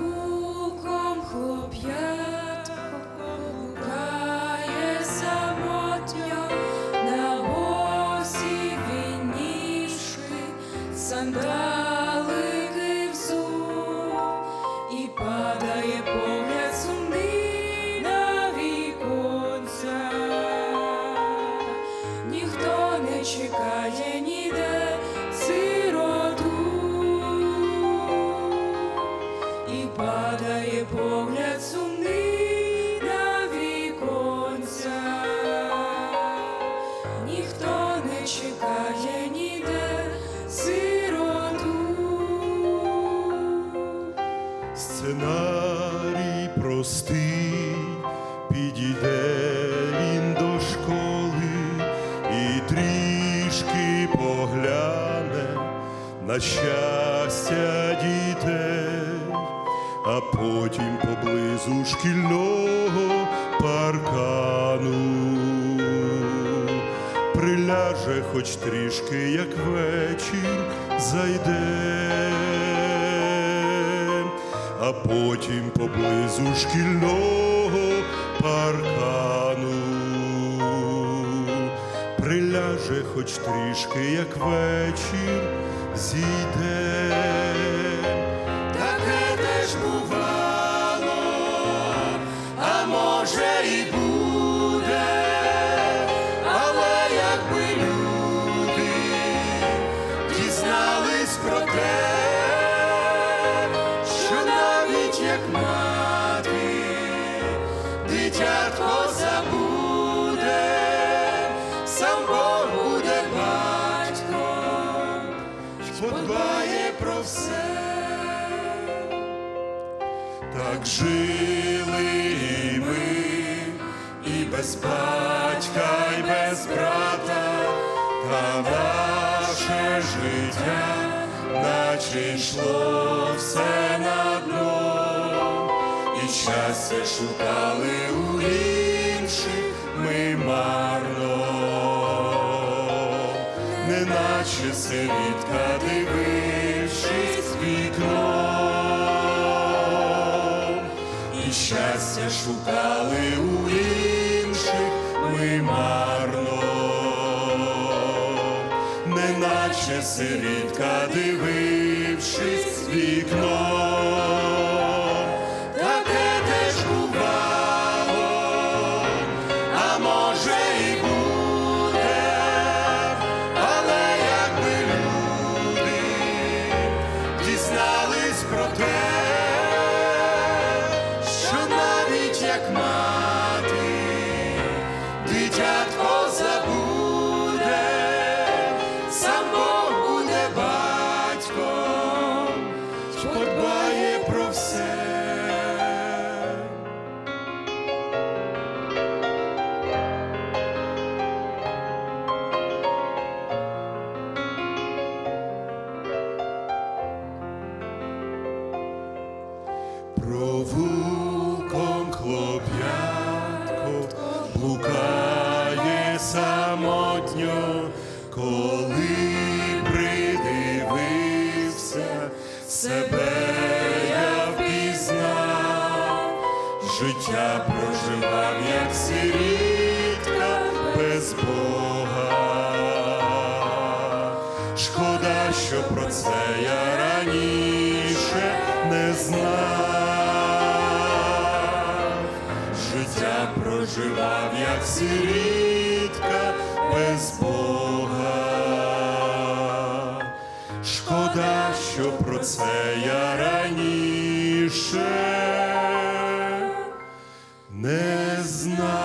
Провулком хлоп'ятко гукає на босі вінішки сандалики Сценарій простий, підійде він до школи і трішки погляне на щастя дітей, а потім поблизу шкільного паркану приляже хоч трішки, як вечір зайде, а потім поблизу шкільного паркану приляже хоч трішки, як вечір зійде. Дитятко забуде, сам Бог буде батьком, подбає про все. Так жили і ми, і без батька, і без брата, та наше життя, наче йшло все щастя шукали у інших ми марно, неначе сирітка, дивившись в вікно. І щастя шукали у інших ми марно, неначе сирітка, дивившись в про те, що навіть як мати дитятко блукає самотньо, коли придивився, себе я впізнав, життя проживав, як сирітка без Бога. Шкода, що про це я раніше не знав. проживав, як сирітка без Бога. Шкода, що про це я раніше не знав.